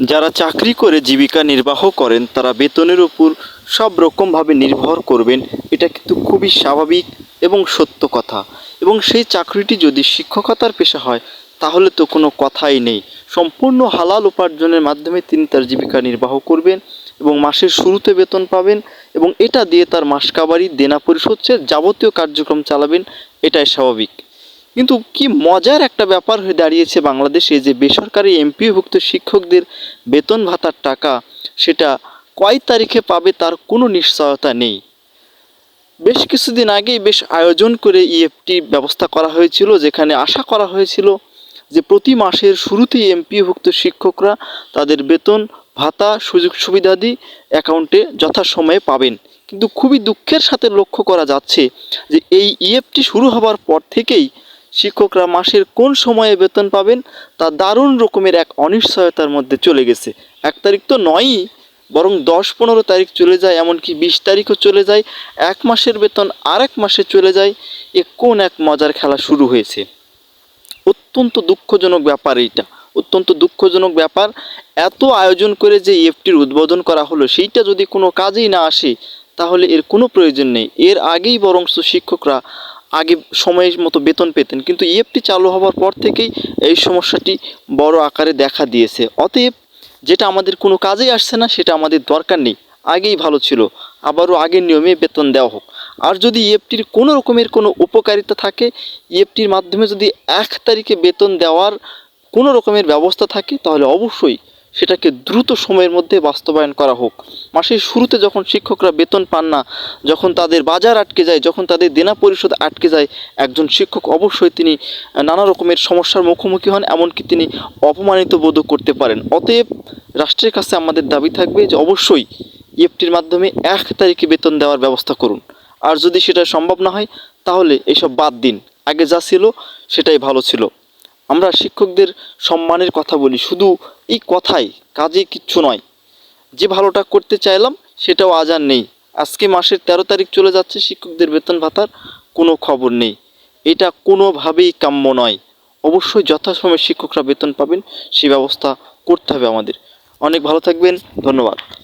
যারা চাকরি করে জীবিকা নির্বাহ করেন, তারা বেতনের উপর সব রকমভাবে নির্ভর করবেন। এটা কিন্তু খুবই স্বাভাবিক এবং সত্য কথা। এবং সেই চাকরিটি যদি শিক্ষকতার পেশা হয়, তাহলে তো কোনো কথাই নেই। সম্পূর্ণ হালাল উপার্জনের মাধ্যমে তিনি তার জীবিকা নির্বাহ করবেন এবং মাসের শুরুতে বেতন পাবেন এবং এটা দিয়ে তার মাসকাবারি দেনা পরিশোধের যাবতীয় কার্যক্রম চালাবেন, এটাই স্বাভাবিক। কিন্তু কি মজার একটা ব্যাপার হয়ে দাঁড়িয়েছে বাংলাদেশে যে বেসরকারি এমপিওভুক্ত শিক্ষকদের বেতন ভাতার টাকা সেটা কয় তারিখে পাবে তার কোনো নিশ্চয়তা নেই। বেশ কিছুদিন আগেই বেশ আয়োজন করে ইএফটি ব্যবস্থা করা হয়েছিল, যেখানে আশা করা হয়েছিল যে প্রতি মাসের শুরুতেই এমপিওভুক্ত শিক্ষকরা তাদের বেতন, ভাতা, সুযোগ সুবিধাদি অ্যাকাউন্টে যথাসময়ে পাবেন। কিন্তু খুবই দুঃখের সাথে লক্ষ্য করা যাচ্ছে যে এই ইএফটি শুরু হবার পর থেকেই শিক্ষকরা মাসের কোন সময়ে বেতন পাবেন তা দারুণ রকমের এক অনিশ্চয়তার মধ্যে চলে গেছে। এক তারিখ তো নয়ই, বরং দশ পনেরো তারিখ চলে যায়, এমনকি বিশ তারিখও চলে যায়। এক মাসের বেতন আর এক মাসে চলে যায়। এ কোন এক মজার খেলা শুরু হয়েছে? অত্যন্ত দুঃখজনক ব্যাপার এইটা। অত্যন্ত দুঃখজনক ব্যাপার। এত আয়োজন করে যে এফটির উদ্বোধন করা হলো, সেইটা যদি কোনো কাজেই না আসে, তাহলে এর কোনো প্রয়োজন নেই। এর আগেই বরং শিক্ষকরা আগে সময়ের মতো বেতন পেতেন। কিন্তু ইএফটি চালু হওয়ার পর থেকেই এই সমস্যাটি বড় আকারে দেখা দিয়েছে। অতএব যেটা আমাদের কোনো কাজেই আসছে না, সেটা আমাদের দরকার নেই। আগেই ভালো ছিল। আবারও আগের নিয়মে বেতন দেওয়া হোক। আর যদি ইএফটির কোনো রকমের কোনো উপকারিতা থাকে ইএফটির মাধ্যমে যদি এক তারিখে বেতন দেওয়ার কোনো রকমের ব্যবস্থা থাকে, তাহলে অবশ্যই সেটাকে দ্রুত সময়ের মধ্যে বাস্তবায়ন করা হোক। মাসের শুরুতে যখন শিক্ষকরা বেতন পান না, যখন তাদের বাজার আটকে যায়, যখন তাদের দেনা পরিশোধ আটকে যায়, একজন শিক্ষক অবশ্যই তিনি নানা রকমের সমস্যার মুখোমুখি হন, এমনকি তিনি অপমানিত বোধ করতে পারেন। অতএব রাষ্ট্রের কাছে আমাদের দাবি থাকবে যে অবশ্যই ইএফটির মাধ্যমে এক তারিখে বেতন দেওয়ার ব্যবস্থা করুন। আর যদি সেটা সম্ভব না হয়, তাহলে এসব বাদ দিন। আগে যা ছিল, সেটাই ভালো ছিল। আমরা শিক্ষকদের সম্মানের কথা বলি। শুধু এই কথাই, কাজে কিচ্ছু নয়। যে ভালোটা করতে চাইলাম, সেটাও আজ আর নেই। আজকে মাসের তেরো তারিখ চলে যাচ্ছে, শিক্ষকদের বেতন ভাতার কোনো খবর নেই। এটা কোনোভাবেই কাম্য নয়। অবশ্যই যথাসময়ে শিক্ষকরা বেতন পাবেন সেই ব্যবস্থা করতে হবে আমাদের। অনেক ভালো থাকবেন, ধন্যবাদ।